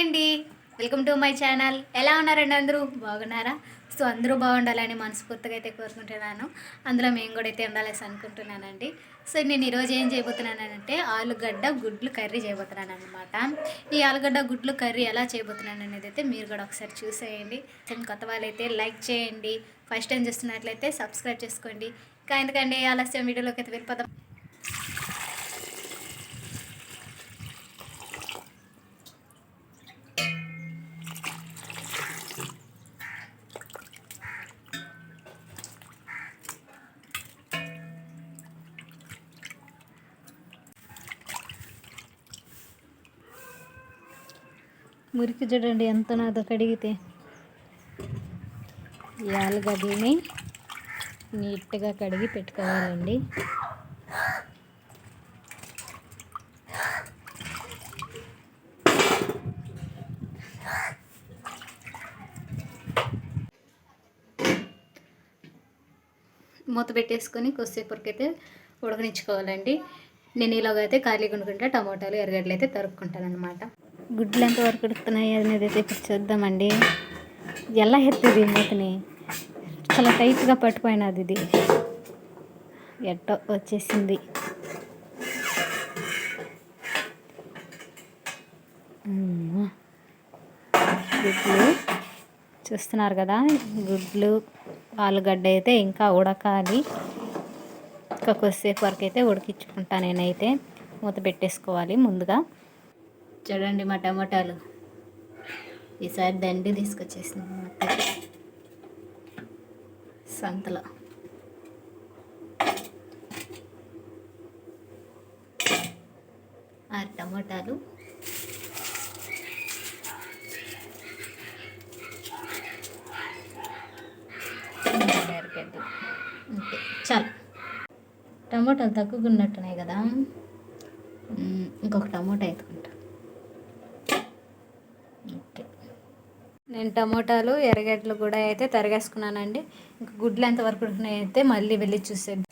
అండి. Welcome to my channel ఎలా ఉన్నారండి అందరూ? బాగున్నారా? సో అందరూ బాగుండాలని మనస్ఫూర్తిగా అయితే కోరుకుంటున్నాను. అందులో మేము కూడా అయితే ఉండాలని అనుకుంటున్నానండి. సో నేను ఈరోజు ఏం చేయబోతున్నానంటే ఆలుగడ్డ గుడ్లు కర్రీ చేయబోతున్నాను అనమాట ఈ ఆలుగడ్డ గుడ్లు కర్రీ ఎలా చేయబోతున్నాను అనేది అయితే మీరు కూడా ఒకసారి చూసేయండి. సో కొత్త వాళ్ళైతే లైక్ చేయండి. ఫస్ట్ టైం చూస్తున్నట్లయితే సబ్స్క్రైబ్ చేసుకోండి. ఇంకా ఎందుకంటే ఆలస్యం? వీడియోలోకి అయితే వెళ్ళిపోతాం మురికి చూడండి ఎంత నాదో కడిగితే. ఈ ఆలుగడ్డని నీట్గా కడిగి పెట్టుకోవాలండి. మూత పెట్టేసుకొని కొద్దిసేపు వరకు ఉడకనిచ్చుకోవాలండి. నేను ఇలాగైతే ఖాళీగా అనుకుంటే టమోటాలు ఎర్రగడ్డలు అయితే తరుక్కుంటాను అనమాట గుడ్లు ఎంత వరకు ఉడుకుతున్నాయి అనేది అయితే ఇప్పుడు చూద్దామండి. ఎలా ఎత్తుంది మూతని? చాలా టైట్గా పట్టుపోయినది ఇది. ఎట్టో వచ్చేసింది. గుడ్లు. చూస్తున్నారు కదా గుడ్లు ఆలుగడ్డ అయితే ఇంకా ఉడకాలి. ఇంకా కొద్దిసేపు వరకు అయితే ఉడికించుకుంటా నేనైతే. మూత పెట్టేసుకోవాలి ముందుగా. చూడండి మా టమాటాలు. ఈసారి దండి తీసుకొచ్చేసింది సంతలో. ఆరు టమాటాలు. ఎరగడ్డ ఓకే చాలు. టమాటాలు తక్కువగా ఉన్నట్టున్నాయి కదా. ఇంకొక టమాటా ఎత్తుకుంటా. ఓకే నేను టమోటాలు ఎర్రగడ్డలు కూడా అయితే తరిగేసుకున్నానండి. ఇంకా గుడ్లు ఎంత వరకు అయితే మళ్ళీ వెళ్ళి చూసేది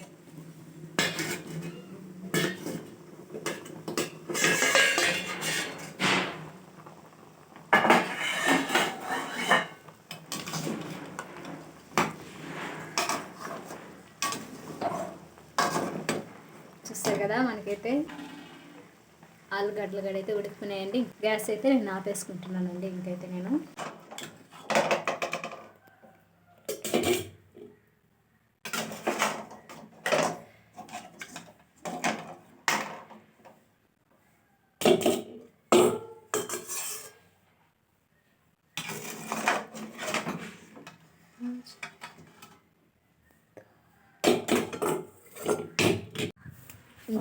చూస్తారు కదా మనకైతే ఆలుగడ్డలు గడైతే ఉడికిపోయినాయండి. గ్యాస్ అయితే నేను ఆపేసుకుంటున్నానండి. ఇంకైతే నేను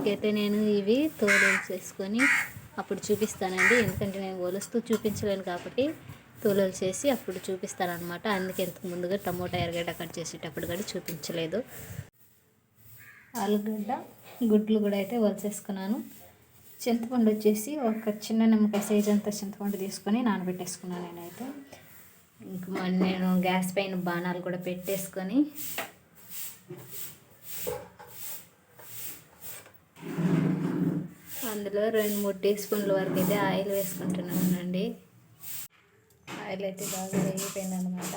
ఇంకైతే నేను ఇవి తోలు చేసుకొని అప్పుడు చూపిస్తానండి. ఎందుకంటే నేను ఒలుస్తూ చూపించలేను కాబట్టి తోలు చేసి అప్పుడు చూపిస్తాను అనమాట అందుకే ఇంతకు ముందుగా టమోటా ఎరగడ్డ కట్ చేసేటప్పుడు కూడా చూపించలేదు. ఆలుగడ్డ గుడ్లు కూడా అయితే వలసేసుకున్నాను చింతపండు వచ్చేసి ఒక చిన్న నిమ్మకాయ సైజ్ అంత చింతపండు తీసుకొని నానబెట్టేసుకున్నాను నేనైతే. అయితే నేను గ్యాస్ పైన బాణాలు కూడా పెట్టేసుకొని అందులో రెండు మూడు టీ స్పూన్ల వరకు అయితే ఆయిల్ వేసుకుంటున్నానండి. ఆయిల్ అయితే బాగా వేగిపోయింది అనమాట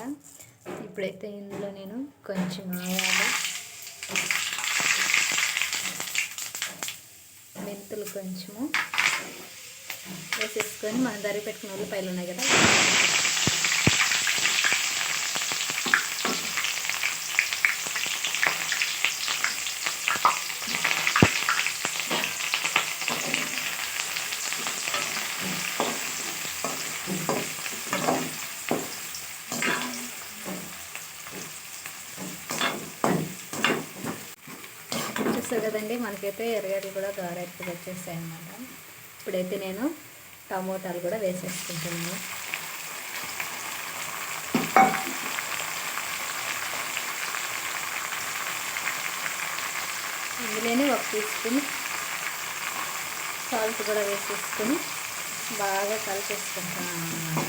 ఇప్పుడైతే ఇందులో నేను కొంచెం ఆవాలు మెంతులు కొంచెము వేసేసుకొని మనం దరి పెట్టుకున్న ఉల్లిపాయలు ఉన్నాయి కదా చూస్తారు కదండి మనకైతే ఎర్రగడ్డలు కూడా గారెట్టుగా వచ్చేస్తాయి అన్నమాట ఇప్పుడైతే నేను టమోటాలు కూడా వేసేసుకుంటున్నాను. ఇందులోనే ఒక టీ స్పూన్ సాల్ట్ కూడా వేసేసుకొని బాగా కలిపేసుకుంటున్నాను అన్నమాట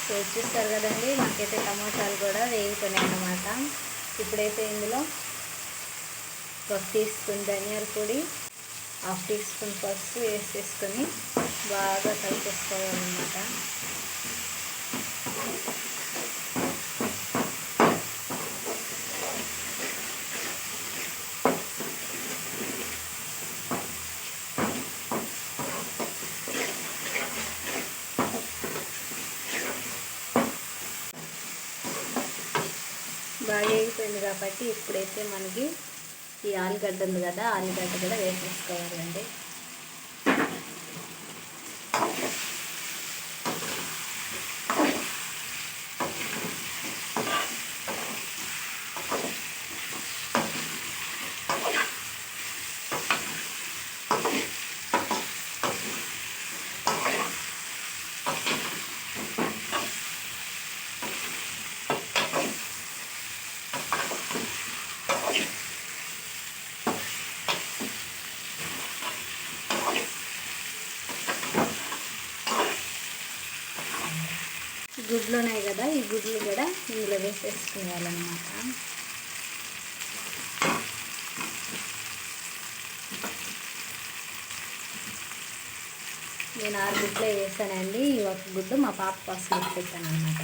సో చూస్తారు కదండి మాకైతే టమాటాలు కూడా వేగుతున్నాయి అన్నమాట. ఇప్పుడైతే ఇందులో ఒక టీ స్పూన్ ధనియాల పొడి హాఫ్ టీ స్పూన్ పసుపు వేసేసుకొని బాగా కలిపేసుకోవాలన్నమాట. బాగా కాబట్టి ఇప్పుడైతే మనకి ఈ ఆలుగడ్డ ఉంది కదా ఆలుగడ్డ కూడా వేసేసుకోవాలండి. గుడ్లు ఉన్నాయి కదా ఈ గుడ్లు కూడా ఇందులో వేసేసుకోవాలన్నమాట. నేను ఆరు గుడ్లే వేసానండి. ఈ ఒక గుడ్డు మా పాప కోసం పెట్టాను అనమాట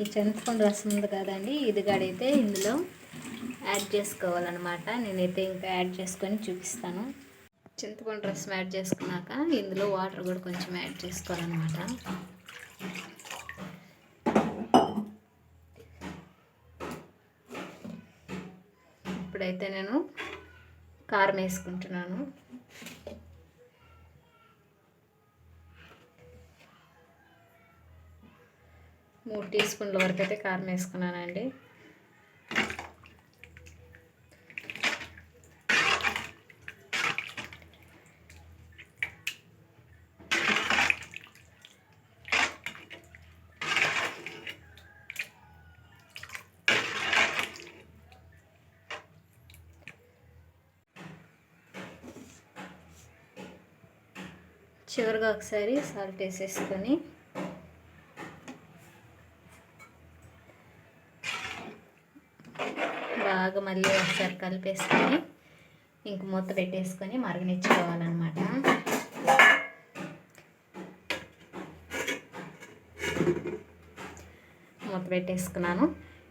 ఈ చింతపండు రసం ఉంది కదండి ఇది కాడైతే ఇందులో యాడ్ చేసుకోవాలన్నమాట. నేనైతే ఇంకా యాడ్ చేసుకొని చూపిస్తాను. చింతపండు రసం యాడ్ చేసుకున్నాక ఇందులో వాటర్ కూడా కొంచెం యాడ్ చేసుకోవాలన్నమాట. ఇప్పుడైతే నేను కారం వేసుకుంటున్నాను. మూడు టీ స్పూన్ల వరకు అయితే కారం వేసుకున్నానండి. చివరిగా ఒకసారి సాల్ట్ వేసేసుకొని బాగా మళ్ళీ ఒకసారి కలిపేసుకొని ఇంక మూత పెట్టేసుకొని మరగనిచ్చుకోవాలన్నమాట. మూత పెట్టేసుకున్నాను.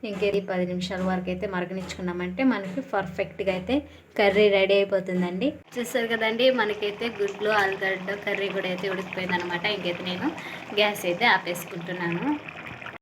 ఇంకేది పది నిమిషాల వరకు అయితే మరగనిచ్చుకున్నామంటే మనకి పర్ఫెక్ట్గా అయితే కర్రీ రెడీ అయిపోతుందండి. చూస్తారు కదండి మనకైతే గుడ్లు ఆలుగడ్డ కర్రీ కూడా అయితే ఉడికిపోయింది అనమాట ఇంకైతే నేను గ్యాస్ అయితే ఆపేసుకుంటున్నాను.